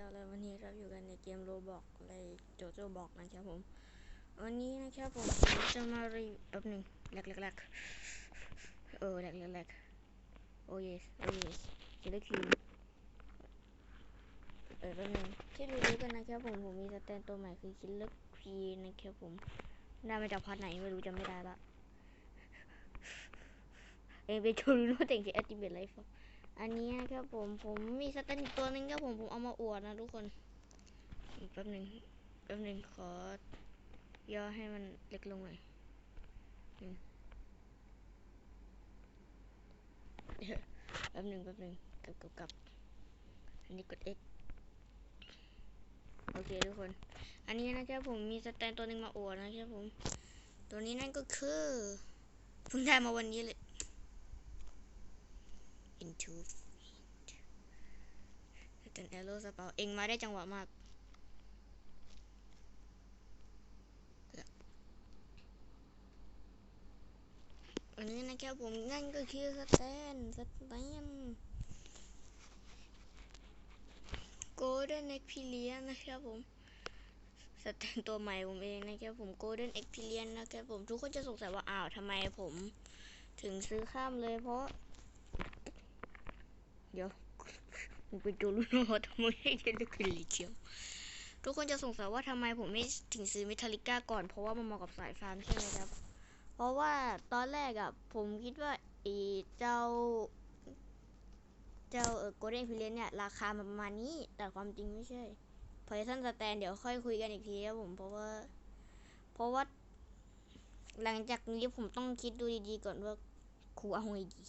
จ้าแล้ววันนี้เราอยู่กันในเกมโรบอกในโจโจบอกนะครับผม วันนี้นะครับผมจะมารีแป๊บหนึ่งแหลกแหลกแลกเออแหลกแลกแลกโอ้ยโอ้ยคิลเลอร์คิวเออแป๊บหนึงที่รู้ๆกันนะครับผมผมมีสแตนตัวใหม่คือคิลเลอร์คีนะครับผมได้มาจากพาร์ทไหนไม่รู้จำไม่ได้ละเองไปโชว์รู้แต่งที่อัติเบตไลฟ์ อันนี้ครับผมผมมีสแตนอีกตัวหนึงครับผมผมเอามาอวดนะทุกคนแป๊บหนึ่งแป๊บหนึ่งขอย่อให้มันเล็กลงหน่อยแป๊บหนึ่งแป๊บหนึ่งกลับกลับกลับอันนี้กด X โอเคทุกคน อันนี้นะครับผมมีสแตนตัวหนึ่งมาอวดนะครับผม ตัวนี้นั่นก็คือเพิ่งได้มาวันนี้เลย into feet เป็นแอโร่สเปาเองมาได้จังหวะมากอันนี้นะครับผมนั่นก็คือสแตนสแตนโกลเด้นเอ็กพิเลียนะครับผมสแตนตัวใหม่ผมเองนะครับผมโกลเด้นเอ็กพิเลียนนะครับผมทุกคนจะสงสัยว่าอ้าวทำไมผม ถึงซื้อข้ามเลยเพราะ เดี๋ยวผมไปดูลูกโน้ตทำไมให้เล่นลูกคิลิเชียวทุกคนจะสงสัยว่าทำไมผมไม่ถึงซื้อเมทัลลิก้าก่อนเพราะว่ามันเหมาะกับสายฟาร์มใช่ไหมครับ เพราะว่าตอนแรกอะผมคิดว่าอีเจ้า เจ้าเออโกลเด้นพิเลียนเนี่ยราคาประมาณนี้ แต่ความจริงไม่ใช่พอท่านสแตนเดี๋ยวค่อยคุยกันอีกทีครับผมเพราะว่า เพราะว่า หลังจากนี้ผมต้องคิดดูดีๆก่อนว่าครูเอาไงดี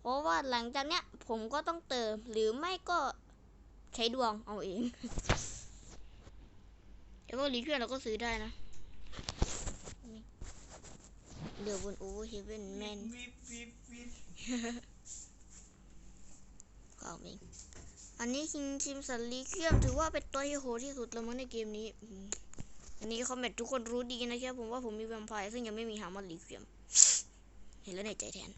เพราะว่าหลังจากเนี้ยผมก็ต้องเติม หรือไม่ก็ใช้ดวงเอาเองแล้วก็รีเพื่อนเราก็ซื้อได้นะเดี๋ยวบนโอเวอร์เฮเว่นแมนก็เอาเองอันนี้คิงคิมสันลีเคียมถือว่าเป็นตัวที่โหดที่สุดแล้วมั้งในเกมนี้อันนี้คอมเมนต์ทุกคนรู้ดีนะครับผมว่าผมมีแวมไพร์ซึ่งยังไม่มีฮามอนลีเคียมเห็นแล้วในใจแทน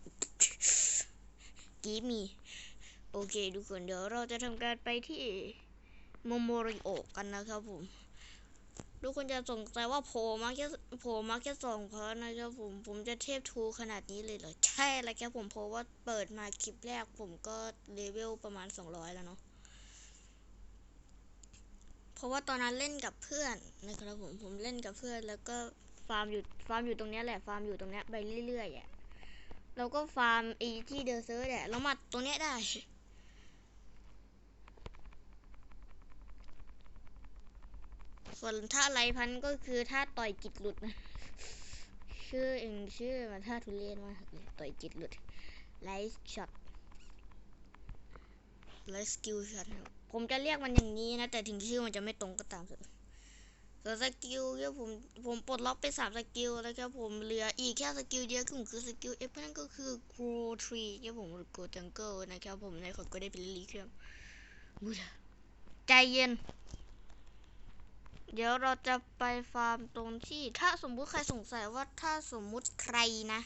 กีมี โอเคทุกคนเดี๋ยวเราจะทำการไปที่โมโมริโอกันนะครับผม ทุกคนจะสงสัยว่าโผล่มาแค่โผล่มาแค่สองพาร์ทนะครับผม ผมจะเทพทูขนาดนี้เลยเหรอ ใช่แล้วครับผมเพราะว่าเปิดมาคลิปแรกผมก็เลเวลประมาณ200แล้วเนาะเพราะว่าตอนนั้นเล่นกับเพื่อนนะครับผมผมเล่นกับเพื่อนแล้วก็ฟาร์มอยู่ฟาร์มอยู่ตรงนี้แหละฟาร์มอยู่ตรงนี้ไปเรื่อยๆอะ เราก็ฟาร์มไอีที่เดอร์เซอร์เนี่ยเรามาตรงเนี้ยได้ส่วนท่าไรพันก็คือท่าต่อยจิตหลุดนะชื่อเองชื่อมันท่าทุเรศมากเลยต่อยจิตหลุดไลท์ช็อตไลท์สกิลช็อตผมจะเรียกมันอย่างนี้นะ แต่ถึงชื่อมันจะไม่ตรงก็ตามเถอะ ส่วนสกิลเนี่ยผมผมปลดล็อกไปสามสกิลแล้วครับผมเหลืออีกแค่สกิลเดียวก็คือสกิลเอฟนั่นก็คือ grow tree ครับผมหรือ grow jungle นะครับผมในของก็ได้เป็นลีครับบูดใจเย็น เดี๋ยวเราจะไปฟาร์มตรงที่ ถ้าสมมุติใครสงสัยว่าถ้าสมมุติใครนะ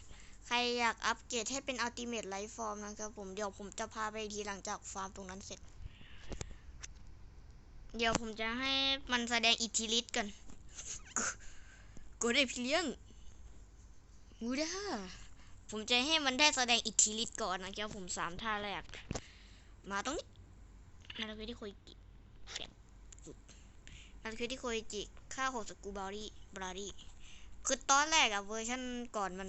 ใครอยากอัปเกรดให้เป็นอัลติเม e ไลฟ์ฟอร์มนะครับผมเดี๋ยวผมจะพาไปทีหลังจากฟาร์มตรงนั้นเสร็จ เดี๋ยวผมจะให้มันแสดงอิทธิฤทธิ์กันกูได้พิเลียนกูได้ผมจะให้มันได้แสดงอิทธิฤทธิ์ก่อนนะครับผมสามท่าแรก มาตรงนี้นาฬิกาที่โคยกิแกะสุดนาฬิกาที่โคยจิค่าหกสกูบารี่บรารี่คือตอนแรกอะเวอร์ชันก่อนมัน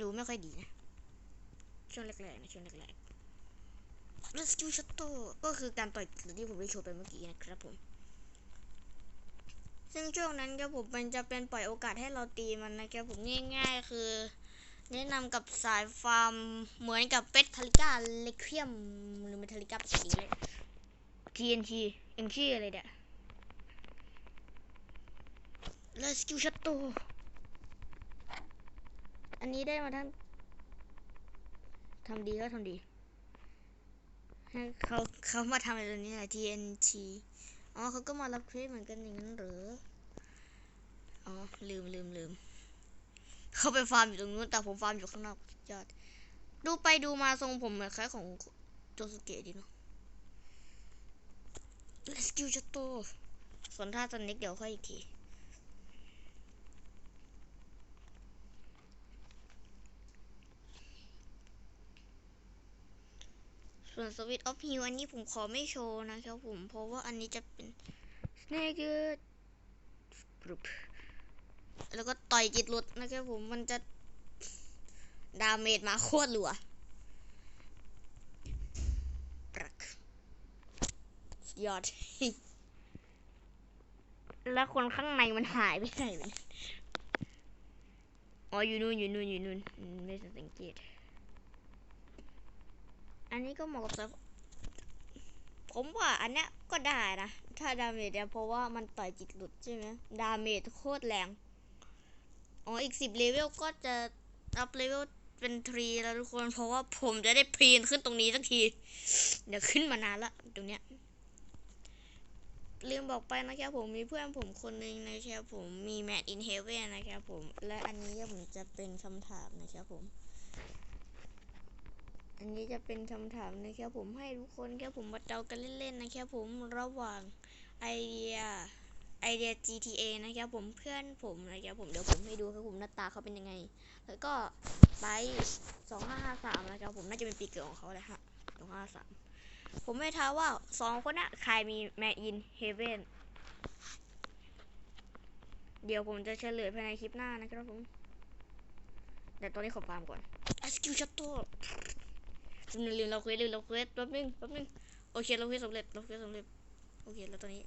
ดูไม่ค่อยดีนะ ช่วงแรกๆนะช่วงแรกๆ Rescue Shuttle ก็คือการต่อยหรือที่ผมได้โชว์ไปเมื่อกี้นะครับผม ซึ่งช่วงนั้นครับผมมันจะเป็นปล่อยโอกาสให้เราตีมันนะครับผมง่ายๆคือ แนะนำกับสายฟาร์มเหมือนกับเป็ดทาริก้าเลคเคียมหรือเมทัลิก้าสีเลย TNT เอ็งชื่ออะไรเนี่ย Rescue Shuttle อันนี้ได้มาทั้งทำดีก็ทำดีให้ เขาเขามาทำอะไรตรงนี้แหละ TNT อ๋อเขาก็มารับเควสเหมือนกันอย่างนั้นหรือ อ๋อ ลืมลืมลืม เขาไปฟาร์มอยู่ตรงนู้น แต่ผมฟาร์มอยู่ข้างนอกยอด ดูไปดูมาทรงผมเหมือนคล้ายของโจสุเกะดีเนาะ let's go ชัตโตส่วนท่าสเน็กเดี๋ยวค่อยอีกที ส่วนสวิตออฟฮิวอันนี้ผมขอไม่โชว์นะครับผม เพราะว่าอันนี้จะเป็น snake ปรุบแล้วก็ต่อยจิตหลุดนะครับผมมันจะ ดาเมจมาโคตรหลัวปรักยอด แล้วคนข้างในมันหายไปไหนเนี่ยอ๋ออยู่นู่นอยู่นู่นอยู่นู่นไม่สังเกต อันนี้ก็เหมาะกับสายผมว่าอันเนี้ยก็ได้นะ ถ้าดาเมจเนี่ยเพราะว่ามันต่อยจิตหลุดใช่ไหมดาเมจโคตรแรง อ๋ออีกสิบเลเวลก็จะอัพเลเวลเป็นทรีแล้วทุกคนเพราะว่าผมจะได้พรีนขึ้นตรงนี้สักที เดี๋ยวขึ้นมานานละตรงเนี้ยลืมบอกไปนะครับผมมีเพื่อนผมคนหนึ่งนะครับผมมีแมทอินเฮเวนนะครับผม และอันนี้ผมจะเป็นคำถามนะครับผม อันนี้จะเป็นคำถามนะครับผมให้ทุกคนแค่ผมมาเดากันเล่นๆนะครับผมระหว่างไอเดียไอเดีย GTA นะครับผมเพื่อนผมนะครับผมเดี๋ยวผมให้ดูครับผมหน้าตาเขาเป็นยังไง แล้วก็ไปสองห้าห้าสามนะครับผมน่าจะเป็นปีเกิดของเขาแหละฮะสองห้าสามผมไม่ท้าว่าสองคนน่ะใครมีแมอินเฮเวนเดี๋ยวผมจะเฉลยภายในคลิปหน้านะครับผมแต่ตอนนี้ขอฟาร์มก่อน SQ ชัตโต ลืมลืมเราเควสลืมเราเควสแป๊บนึงแป๊บนึงโอเคเราเควสสำเร็จเราเควสสำเร็จโอเคแล้วตอนนี้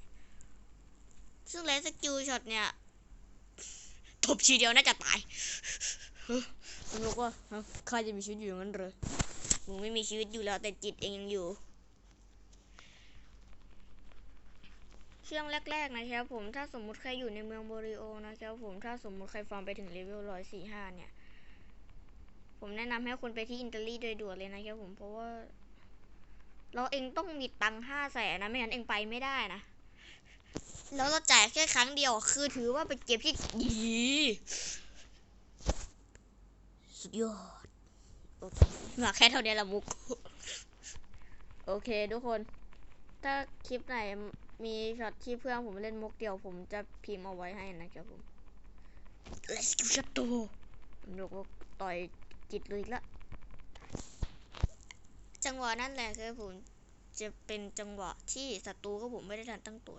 ซึ่งไลท์สกิลช็อตเนี่ยตบทีเดียวน่าจะตายมันบอกว่าฮะข้าจะมีชีวิตอยู่อย่างนั้นเลยมึงไม่มีชีวิตอยู่แล้วแต่จิตเองยังอยู่ช่วงแรกๆนะครับผมถ้าสมมุติใครอยู่ในเมืองโบริโอนะครับผมถ้าสมมุติใครฟาร์มไปถึงเลเวลร้อยสี่ห้าเนี่ย ผมแนะนำให้คนไปที่อิตาลีโดยด่วนเลยนะครับผมเพราะว่า เราเองต้องมีตังค์ห้าแสนนะไม่งั้นเองไปไม่ได้นะแล้วเราจ่ายแค่ครั้งเดียวคือถือว่าเป็นเกมที่ดีสุดยอดโอเคมาแค่เท่านี้ละมุก โอเคทุกคน ถ้าคลิปไหนมีช็อตที่เพื่อนผมเล่นมุกเดียว ผมจะพิมพ์เอาไว้ให้นะครับผม Let's go ชัตโตผมบอกว่าต่อย จิตเลยอีกละจังหวะนั่นแหละคือผมจะเป็นจังหวะที่ศัตรูก็ผมไม่ได้ทันตั้งตัว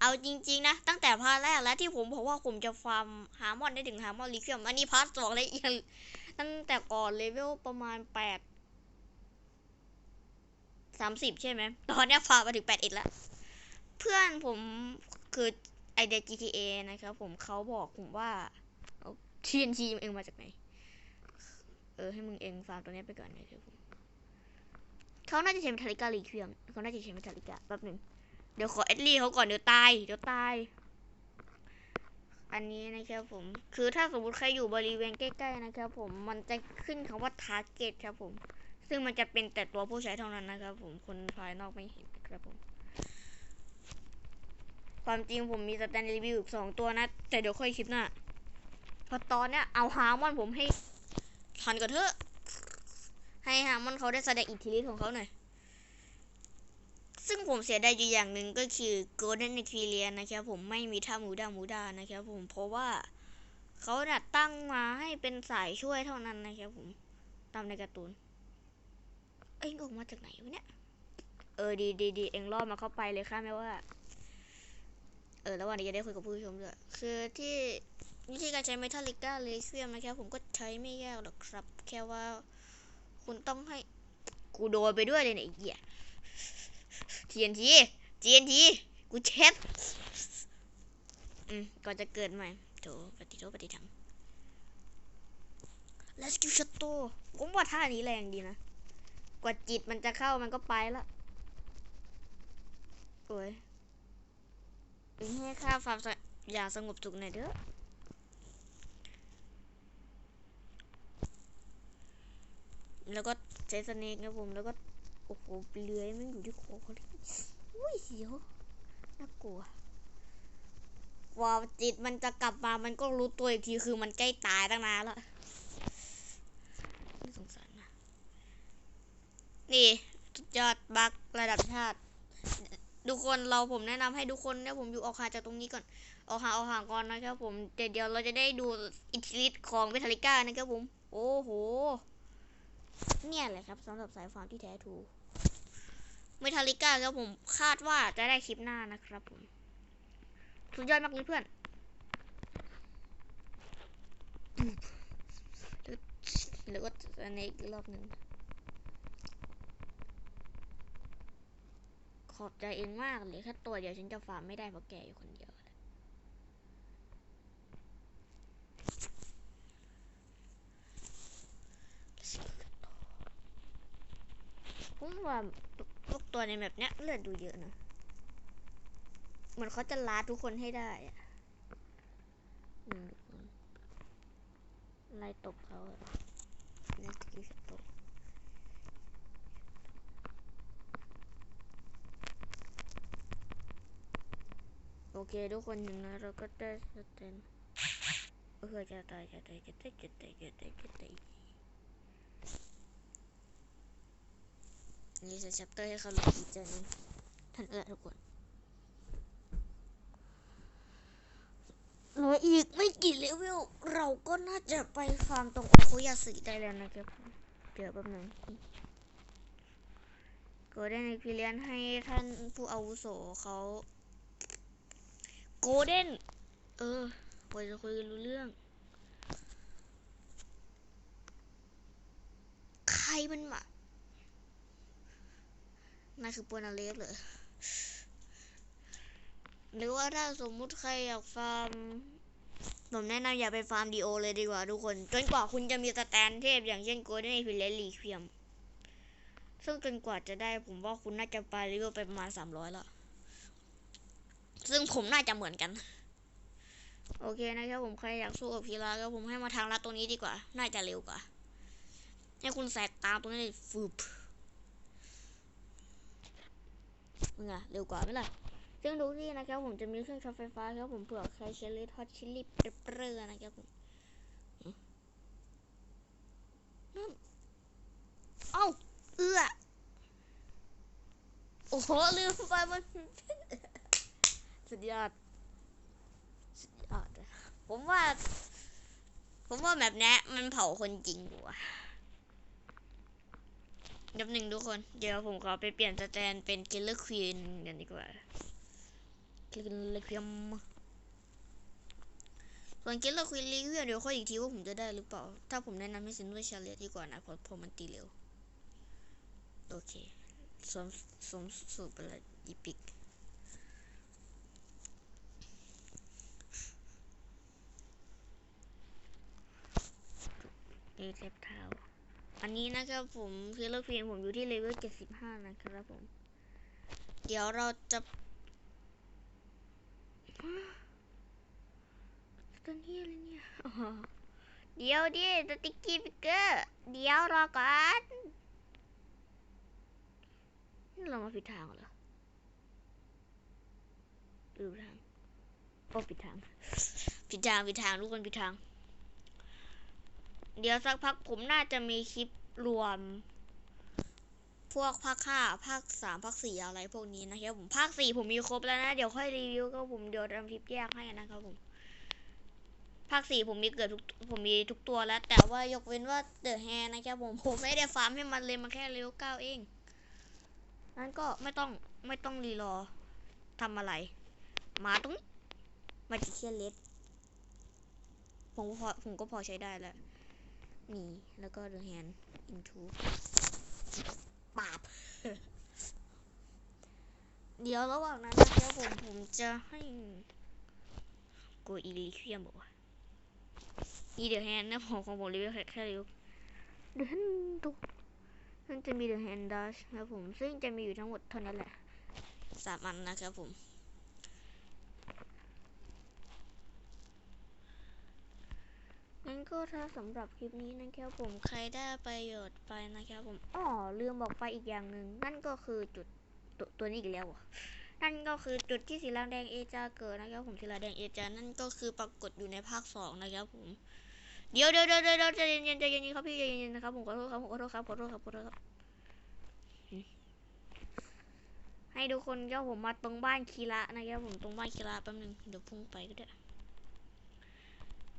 เอาจริงๆนะ ตั้งแต่พาร์ทแรกแล้วที่ผมบอกว่าผมจะฟาร์มฮาร์มอนได้ถึงฮาร์มอนลิเคียมอันนี้พาร์ทสองเลยอีกตั้งแต่ก่อนเลเวลประมาณแปดสามสิบใช่ไหมตอนนี้ฟาร์มมาถึงแปดเอ็ดแล้ว เพื่อนผมคือไอเดีย GTA นะครับผมเขาบอกผมว่าเอา TNT เองมาจากไหน เออให้มึงเองฟาร์มตัวนี้ไปก่อนนะครับผมเขาน่าจะใช้เมทัลลิกาลีเคียมเขาน่าจะใช้เมทัลลิกาแป๊บหนึ่งเดี๋ยวขอเอดลี่เขาก่อนเดี๋ยวตายเดี๋ยวตาย อันนี้นะครับผม คือถ้าสมมติใครอยู่บริเวณใกล้ๆนะครับผมมันจะขึ้นคำว่า target ครับผม ซึ่งมันจะเป็นแต่ตัวผู้ใช้เท่านั้นนะครับผมคนภายนอกไม่เห็นครับผม ความจริงผมมีสแตนรีวิวอีกสองตัวนะ แต่เดี๋ยวค่อยคลิปหน้าพอตอนเนี้ยเอาฮาร์มอนผมให้ ทันก่อนเถอะ ให้ฮามอนเขาได้แสดงอิทธิฤทธิ์ของเขาหน่อย ซึ่งผมเสียดายอยู่อย่างหนึ่งก็คือ Golden e q u i l i a นะครับผมไม่มีท่ามูดามูดานะครับผมเพราะว่าเขาน่ะตั้งมาให้เป็นสายช่วยเท่านั้นนะครับผม ตามในการ์ตูน เอ็งออกมาจากไหนวะเนี่ย เออดีดีดีเอ็งรอดมาเข้าไปเลยค่ะแม้ว่า เออ แล้ววันนี้จะได้คุยกับผู้ชมด้วย คือที่ วิธีการใช้เมทัลลิก้าเลเซียมนะครับผมก็ใช้ไม่ยากหรอกครับ แค่ว่าคุณต้องให้กูโดนไปด้วยเลยเนี่ยเหี้ย TNT TNT กูเช็ดอืมก่อนจะเกิดใหม่โถปฏิโทษปฏิธรรม Let's go ชัตโตผมว่าท่านี้แรงดีนะ กว่าจิตมันจะเข้ามันก็ไปละโอ้ยให้ค่าฟาร์มอย่างสงบสุขหน่อยเด้อ แล้วก็ใช้สเนกนะผม แล้วก็โอ้โหเลื้อยมันอยู่ที่คอเขาเลยอุ้ยเสียวน่ากลัวกว่าจิตมันจะกลับมามันก็รู้ตัวอีกทีคือมันใกล้ตายตั้งนานแล้วสงสารนะ นี่สุดยอดบักระดับชาติทุกคนเราผมแนะนำให้ทุกคนเนี่ยผมอยู่ออกห่างจากตรงนี้ก่อนออกห่างออกห่างก่อนนะครับผมเดี๋ยวเดี๋ยวเราจะได้ดูอิทธิฤทธิ์ของเวทาลิก้านะครับผม โอ้โห เนี่ยแหละครับสำหรับสายฟาร์มที่แท้ถูเมทัลลิก้าครับผมคาดว่าจะได้คลิปหน้านะครับผมสุดยอดมากเลยเพื่อนหรือว่าอันนี้อีกรอบหนึ่งขอบใจเองมากเลยแค่ตัวเดียวฉันจะฟาร์มไม่ได้เพราะแกอยู่คนเดียวแหละผม ว่าพวกตัวในแบบเนี้ยเลือดดูเยอะนะเหมือนเขาจะลาทุกคนให้ได้อะอืมทุกคนไล่ตบเขาอะนั่คือตบโอเคทุกคนอย่างน้อยเราก็ได้สเตนเออจะตายจะตายจะตายจะตายจะตายจะตาย นี่จะชัปเตอร์ให้เขาลงดีใจนท่านเออทุกคนหลืออีกไม่กี่เลเวลเราก็น่าจะไปฟาร์มตรงโอคุยาสึได้แล้วนะครับเดี๋ยวแป๊บนึงก็ได้ในพิเรียนให้ท่านผู้อาวุโสเขาโกลเด้นเออพอจะคุยกันรู้เรื่อง ใครมันมา นายคือปวนาเลฟเหรอหรือว่าถ้าสมมุติใครอยากฟาร์มผมแนะนำอย่าไปฟาร์มดีโอเลยดีกว่าทุกคน จนกว่าคุณจะมีสแตนเทพอย่างเช่นโกลเด้นพิเลลีเคียม ซึ่งจนกว่าจะได้ผมว่าคุณน่าจะไปเลเวไปประมาณสามร้อยแล้วซึ่งผมน่าจะเหมือนกัน โอเคนะครับผมใครอยากสู้กับพีราก็ผมให้มาทางลัดตรงนี้ดีกว่า น่าจะเร็วกว่า ให้คุณแสกตามตรงนี้ฟืบ มึงอะเร็วกว่าไหมล่ะซึ่งทุกที่นะครับ ผมจะมีเครื่องช็อตไฟฟ้าครับผมเผื่อใครใช้เลทอตชิลลี่เปรี้ยนะครับผมนั่นเอ้าเอื้อโอ้โหลืมไปมันสุดยอดสุดยอดผมว่า ผมว่าแบบนี้มันเผาคนจริงกว่า เดี๋ยวหนึ่งทุกคน เดี๋ยวผมขอไปเปลี่ยนสแตนเป็นกิลเลอร์ควีนกันดีกว่ากิลเลอร์ควีนส่วนกิลเลอร์ควีนรีวิวเดี๋ยวค่อยอีกทีว่าผมจะได้หรือเปล่า ถ้าผมแนะนำให้ซินด้วยชาเลตดีกว่านะเพราะพราะมันตีเร็ว โอเคสมสมสูตรไปเลยอีพิกเอเจ็บเท้า อันนี้นะครับผมคือเลือกเพียงผมอยู่ที่เลเวล75นะครับผม เดี๋ยวเราจะตอนนี้อะไรเนี่ยเดี๋ยวดิสติ๊กกี้ฟิกเกอร์ เดี๋ยวรอก่อนนี่เรามาผิดทางเหรอดูทางโอ้ผิดทางผิดทางผิดทางทุกคนผิดทาง เดี๋ยวสักพักผมน่าจะมีคลิปรวม พวกภาคห้าภาคสามภาคสี่อะไรพวกนี้นะครับผมภาคสี่ผมมีครบแล้วนะ เดี๋ยวค่อยรีวิวก็ผมเดี๋ยวทำคลิปแยกให้นะครับผม ภาคสี่ผมมีเกือบทุกผมมีทุกตัวแล้ว แต่ว่ายกเว้นว่าเดอะแฮนะครับผมผมไม่ได้ฟาร์มให้มันเลยมันแค่เลเวลเก้าเองนั้นก็ไม่ต้องไม่ต้องรีรอทำอะไรมาตรงมาจิเชียเลสผมก็พอผมก็พอใช้ได้แล้ว นีแล้วก็ the hand into ปาบเดี๋ยวระหว่างนั้นนะครับผมผมจะให้โกอีลิเคียมบอกว่านี่เดี๋ยวแฮนนะผมของผมรีวิวแค่แค่รีวิวเดี๋ยวตุกนั่นจะมีเดี๋ยวแฮนดัชนะผมซึ่งจะมีอยู่ทั้งหมดเท่านั้นแหละสามอันนะครับผม งั้นก็ถ้าสำหรับคลิปนี้นะครับผมใครได้ประโยชน์ไปนะครับผมอ๋อลืมบอกไปอีกอย่างหนึ่งนั่นก็คือจุดตัวตัวนี้อีกแล้วอะนั่นก็คือจุดที่สีเหลืองแดงเอจาเกิดนะครับผมสีเหลืองแดงเอจานั่นก็คือปรากฏอยู่ในภาคสองนะครับผมเดี๋ยวเดี๋ยวเดี๋ยวเดี๋ยวใจเย็นๆใจเย็นๆครับพี่ใจเย็นๆนะครับผมขอโทษครับผมขอโทษครับขอโทษครับขอโทษครับ ให้ทุกคนก็ผมมาตรงบ้านคีระนะครับผมตรงบ้านคีระแป๊บนึงเดี๋ยวพุ่งไปก็ได้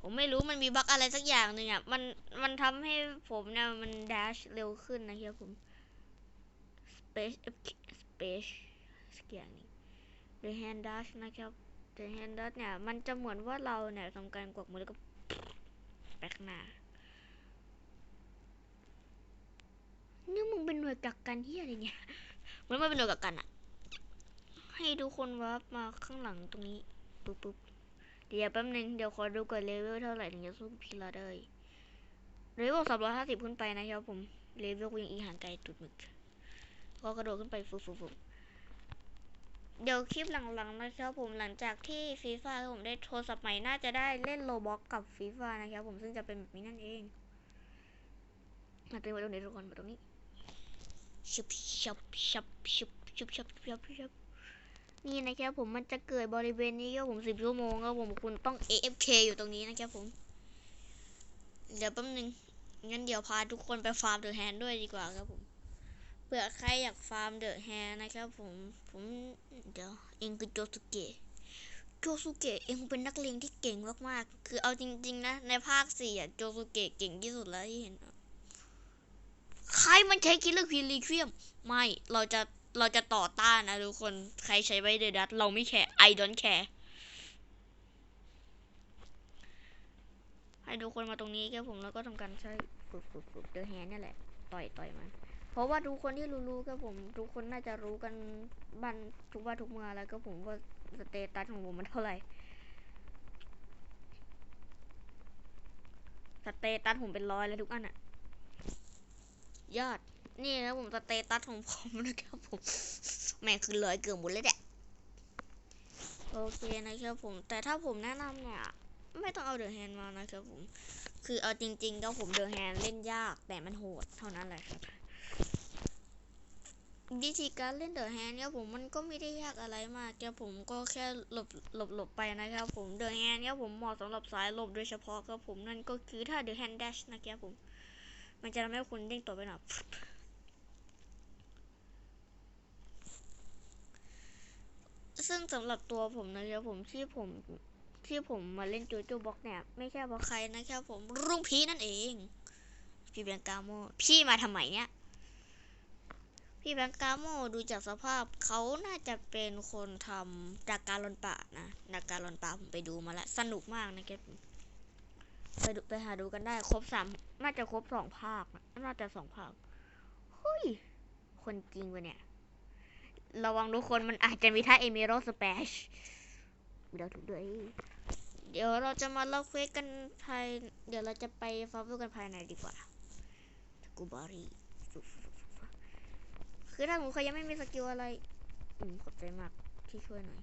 ผมไม่รู้มันมีบั๊กอะไรสักอย่างหนึ่งอะ มันมันทำให้ผมเนี่ยมันดัชเร็วขึ้นนะครับผม space space สักอย่างหนึง the hand dash นะครับ the hand dash เนี่ย มันจะเหมือนว่าเราเนี่ยทำการกวักมือแล้วก็แปกหน้านี่มึงเป็นหน่วยกักกันที่อะไรเนี่ยมันไม่เป็นหน่วยกักกันอะให้ทุกคนวับมาข้างหลังตรงนี้ปุ๊บปุ๊บ เดี๋ยวแป๊บนึง เดี๋ยวขอดูก่อนเลเวลเท่าไหร่ถึงจะสู้พีลาได้เลเวลสามร้อยห้าสิบขึ้นไปนะครับผม เลเวลกูยังอีห่างไกลตุดมึกก็กระโดดขึ้นไปฟุบฟุบฟุบเดี๋ยวคลิปหลังๆนะครับผมหลังจากที่ฟีฟ่าผมได้โทรศัพท์ใหม่น่าจะได้เล่นโลบ็อกกับฟีฟ่านะครับผมซึ่งจะเป็นแบบนี้นั่นเองมาเต็มไว้ตรงนี้ทุกคนมาตรงนี้ชุบชับชับชุบชุบชับชับชับ นี่นะครับผมมันจะเกิดบริเวณนี้ครับผมสิบชั่วโมงครับผมคุณต้อง AFK อยู่ตรงนี้นะครับผม เดี๋ยวแป๊บนึงงั้นเดี๋ยวพาทุกคนไปฟาร์มเดอะแฮนด้วยดีกว่าครับผมเผื่อใครอยากฟาร์มเดอะแฮร์นะครับผมผมเดี๋ยวเองคือโจสุเกะโจสุเกะเองเป็นนักเลงที่เก่งมากๆ คือเอาจริง ๆ นะ ในภาคสี่อะโจสุเกะเก่งที่สุดแล้วที่เห็น ใครมันใช้คิลเลอร์ควีนรีเคียม ไม่ เราจะ เราจะต่อต้านนะทุกคนใครใช้ไวเดดัตเราไม่แคร์ I don't care ให้ทุกคนมาตรงนี้ครับผมแล้วก็ทำการใช้ฝึกฝึกฝึกเดอะแฮนนี่แหละ ต่อยต่อยมันเพราะว่าทุกคนที่รู้ๆก็ผม ทุกคนน่าจะรู้กันบ้านทุกบ้านทุกเมืองแล้วก็ผมว่าสเตตัสของผมมันเท่าไหร่สเตตัสผมเป็นร้อยแล้วทุกอันอะยอด นี่นะผมสเตตัสของผมนะครับผม แม่คือร้อยเกือบหมดเลยแหละโอเคนะครับผม แต่ถ้าผมแนะนำเนี่ย ไม่ต้องเอาเดอะแฮนมานะครับผม คือเอาจริงๆก็ผมเดอะแฮนเล่นยากแต่มันโหดเท่านั้นแหละครับวิธีการเล่นเดอะแฮนเนี่ยผมมันก็ไม่ได้ยากอะไรมากแค่ผมก็แค่หลบหลบหลบไปนะครับผมเดอะแฮนเนี่ยผมเหมาะสำหรับสายหลบโดยเฉพาะครับผมนั่นก็คือถ้าเดอะแฮน d ดชนะครับผม มันจะทำให้คุณเด้งตัวไปหน่อย ซึ่งสำหรับตัวผมนะครับผมที่ผมที่ผมมาเล่นจูจูบ็อกเนี่ย ไม่ใช่เพราะใครนะครับผมรุ่งพีนั่นเอง พี่แบงกาโมพี่มาทำไมเนี่ย พี่แบงกาโมดูจากสภาพเขาน่าจะเป็นคนทำจากการลอนป่านะจากการลอนป่าผมไปดูมาแล้วสนุกมากนะครับไปดูไปหาดูกันได้ครบสามน่าจะครบสองภาคนะน่าจะสองภาคเฮ้ยคนจริงวะเนี่ย ระวังทุกคนมันอาจจะมีท่าเอเมโรสเปชเดี๋ยวถูกด้วยเดี๋ยวเราจะมาเล่าเควสกันภาย เดี๋ยวเราจะไปฟาร์มกันภายในดีกว่ากูบารีคือถ้าผมเขายังไม่มีสกิลอะไร อืมขอบใจมากที่ช่วยหน่อย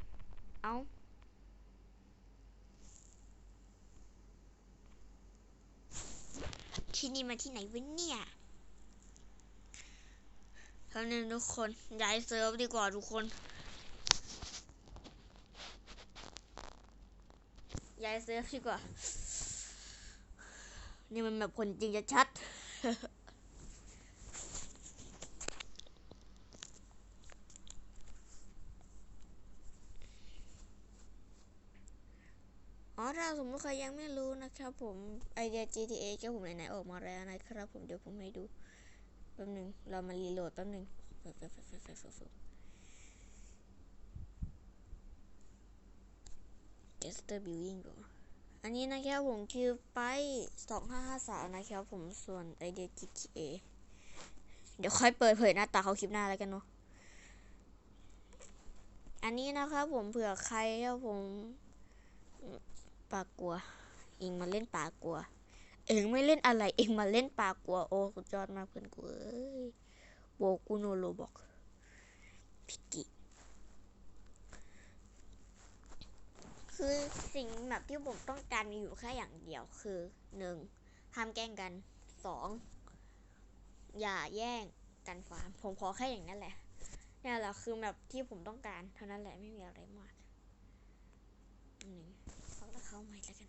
เอาที่นี่มาที่ไหนวะเนี่ย คำนึงทุกคนย้ายเซิร์ฟดีกว่าทุกคนย้ายเซิร์ฟดีกว่า นี่มันแบบคนจริงจะชัดอ๋อถ้าสมมติใครยังไม่รู้นะครับผมไอเดีย GTA ก็ผมไหนๆออกมาแล้วนะครับผมเดี๋ยวผมให้ดู ป๊บหนึ่งเรามารีโหลดแป๊บหนึ่งแป๊บแป๊บแป๊บแป๊บแป๊บแป๊บแป๊บ Gester Building ก่อนอันนี้นะครับผมคือไป2553นะครับผมส่วนไอเดีย GTA เดี๋ยวค่อยเปิดเผยหน้าตาเขาคลิปหน้าแล้วกันเนาะอันนี้นะครับผมเผื่อใครครับผมปากกลัวเองมาเล่นปากกลัว เองไม่เล่นอะไร เองมาเล่นปากลัวโอ้สุดยอดมากเพื่อนกูเอ้ยโบกูโนโรบอกพิกิคือสิ่งแบบที่ผมต้องการมีอยู่แค่อย่างเดียวคือหนึ่งห้ามแกล้งกันสองอย่าแย่งกันฟาร์มผมขอแค่อย่างนั้นแหละนี่แหละคือแบบที่ผมต้องการเท่านั้นแหละไม่มีอะไรมากหนึ่งเขาแล้วเข้าใหม่แล้ว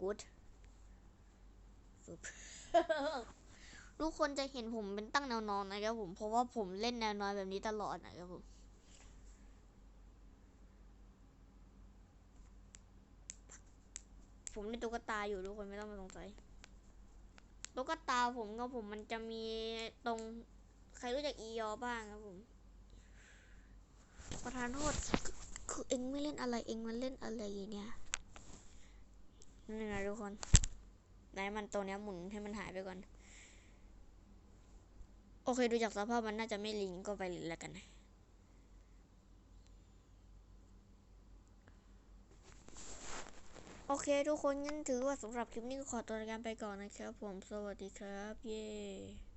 กัน good ฟึบทุกคนจะเห็นผมเป็นตั้งแนวนอนนะครับผมเพราะว่าผมเล่นแนวนอนแบบนี้ตลอดนะครับผมผมเล่นตุ๊กตาอยู่ทุกคนไม่ต้องมาสงสัยตุ๊กตาผมกับผมมันจะมีตรงใครรู้จักอียอบ้างครับผม ประธานโทษคือคือเองไม่เล่นอะไรเอ็งมันเล่นอะไรเนี่ย นี่นะทุกคนไหนมันตัวเนี้ยหมุนให้มันหายไปก่อน โอเคดูจากสภาพมันน่าจะไม่ลิงก็ไปเลยแล้วกันนะโอเคทุกคนงั้นถือว่าสำหรับคลิปนี้ก็ขอตัวลาไปก่อนนะครับผมสวัสดีครับ เย้